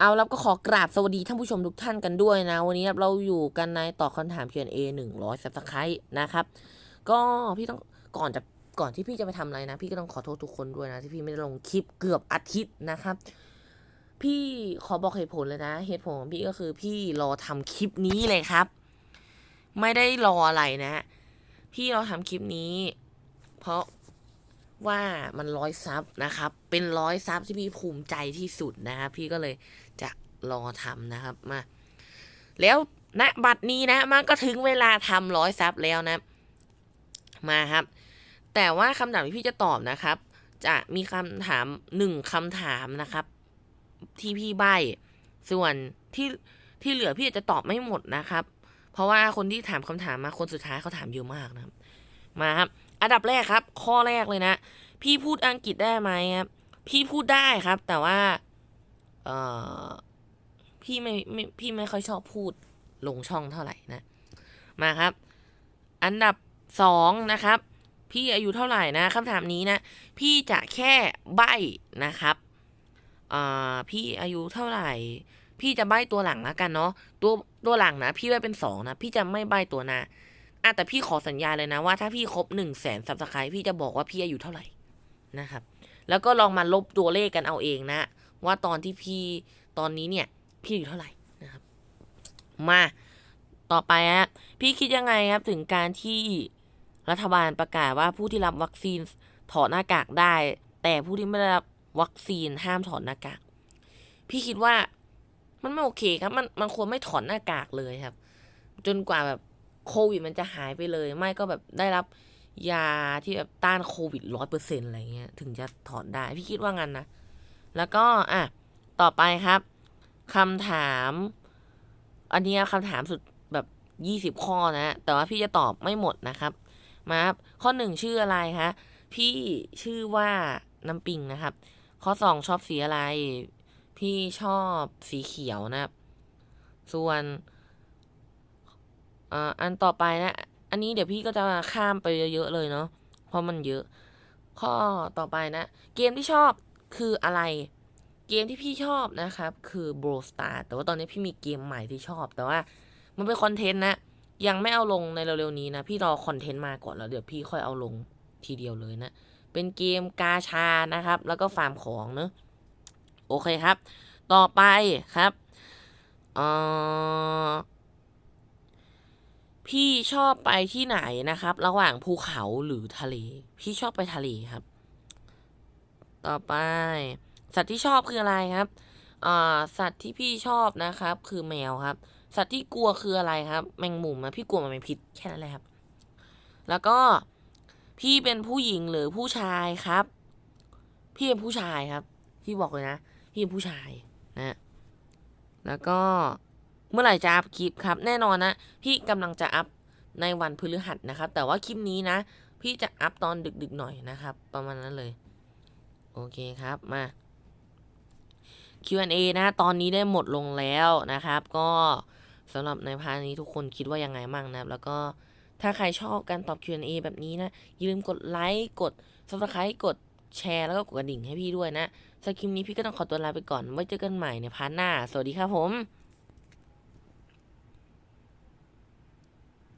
เอาแล้วก็ขอกราบสวัสดีท่านผู้ชมทุกท่านกันด้วยนะ วันนี้เราอยู่กันในต่อคำถาม Q&A หนึ่งร้อยซับสไครต์นะครับ ก็พี่ต้องก่อนจะก่อนที่พี่จะไปทำอะไรนะ พี่ก็ต้องขอโทษทุกคนด้วยนะ ที่พี่ไม่ได้ลงคลิปเกือบอาทิตย์นะครับ พี่ขอบอกเหตุผลเลยนะ เหตุผลของพี่ก็คือพี่รอทำคลิปนี้เลยครับ ไม่ได้รออะไรนะ พี่รอทำคลิปนี้ เพราะ ว่ามันร้อยซับนะครับ เป็นร้อยซับที่พี่ภูมิใจที่สุดนะครับพี่ก็เลยจะรอทำนะครับมา แล้วณบัดนี้นะมันก็ถึงเวลาทำร้อยซับแล้วนะ มาครับ แต่ว่าคำถามที่พี่จะตอบนะครับ จะมีคำถามหนึ่งคำถามนะครับ ที่พี่ใบส่วนที่ที่เหลือพี่จะตอบไม่หมดนะครับ เพราะว่าคนที่ถามคำถามมาคนสุดท้ายเขาถามเยอะมากนะครับ มาครับ อันดับแรกครับ ข้อแรกเลยนะ พี่พูดอังกฤษได้ไหมครับ พี่พูดได้ครับ แต่ว่า เออพี่ไม่ไม่พี่ไม่ค่อยชอบพูดลงช่องเท่าไหร่นะ มาครับ อันดับสองนะครับ พี่อายุเท่าไหร่นะคำถามนี้นะ พี่จะแค่ใบนะครับอ่าพี่อายุเท่าไหร่ พี่จะใบตัวหลังแล้วกันเนาะตัวตัวหลังนะ พี่ใบเป็นสองนะ พี่จะไม่ใบตัวหน้า อะแต่พี่ขอสัญญาเลยนะว่าถ้าพี่ครบหนึ่งแสนซับสไครพี่จะบอกว่าพี่อายุเท่าไหร่นะครับ แล้วก็ลองมาลบตัวเลขกันเอาเองนะ ว่าตอนที่พี่ตอนนี้เนี่ย พี่อายู่เท่าไหร่นะครับ มาต่อไปฮะพี่คิดยังไงครับถึงการที่รัฐบาลประกาศว่าผู้ที่รับวัคซีนถอดหน้ากากได้ แต่ผู้ที่ไม่ได้รับวัคซีนห้ามถอดหน้ากาก พี่คิดว่ามันไม่โอเคครับ มันมันควรไม่ถอดหน้ากากเลยครับ จนกว่าแบบ โควิดมันจะหายไปเลย ไม่ก็แบบได้รับยาที่แบบต้านโควิดร้อยเปอร์เซ็นต์อะไรเงี้ย ถึงจะถอดได้ พี่คิดว่างั้นนะ แล้วก็อะต่อไปครับคำถาม อันนี้คำถามสุดแบบยี่สิบข้อนะ แต่ว่าพี่จะตอบไม่หมดนะครับ มาครับข้อหนึ่งชื่ออะไรคะพี่ชื่อว่าน้ำปิงนะครับ ข้อสองชอบสีอะไร พี่ชอบสีเขียวนะครับ ส่วน อ่าอันต่อไปนะ อันนี้เดี๋ยวพี่ก็จะข้ามไปเยอะๆเลยเนาะเพราะมันเยอะ ข้อต่อไปนะ เกมที่ชอบคืออะไร เกมที่พี่ชอบนะครับ คือ Brawl Star แต่ว่าตอนนี้พี่มีเกมใหม่ที่ชอบ แต่ว่ามันเป็นคอนเทนต์นะ ยังไม่เอาลงในเร็วๆนี้นะ พี่รอคอนเทนต์มาก่อนแล้วเดี๋ยวพี่ค่อยเอาลงทีเดียวเลยนะ เป็นเกมกาชานะครับ แล้วก็ฟาร์มของเนอะโอเคครับ ต่อไปครับเอ่อ พี่ชอบไปที่ไหนนะครับ ระหว่างภูเขาหรือทะเล พี่ชอบไปทะเลครับ ต่อไป สัตว์ที่ชอบคืออะไรครับอ่าสัตว์ที่พี่ชอบนะครับ คือแมวครับ สัตว์ที่กลัวคืออะไรครับ แมงมุมนะพี่กลัวมันเป็นพิษแค่นั้นแหละครับ แล้วก็พี่เป็นผู้หญิงหรือผู้ชายครับ พี่เป็นผู้ชายครับ พี่บอกเลยนะ พี่เป็นผู้ชายนะ แล้วก็ เมื่อไหร่จะอัพคลิปครับ แน่นอนนะ พี่กำลังจะอัพในวันพฤหัสนะครับ แต่ว่าคลิปนี้นะ พี่จะอัพตอนดึกๆหน่อยนะครับ ประมาณนั้นเลย โอเคครับมา Q&A นะ ตอนนี้ได้หมดลงแล้วนะครับ ก็สำหรับในพาร์ทนี้ทุกคนคิดว่ายังไงบ้างนะครับ แล้วก็ถ้าใครชอบการตอบ Q&A แบบนี้นะ อย่าลืมกดไลค์กด subscribe กดแชร์แล้วก็กดกระดิ่งให้พี่ด้วยนะสำหรับคลิปนี้พี่ก็ต้องขอตัวลาไปก่อน ไว้เจอกันใหม่ในพาร์ทหน้า สวัสดีครับผม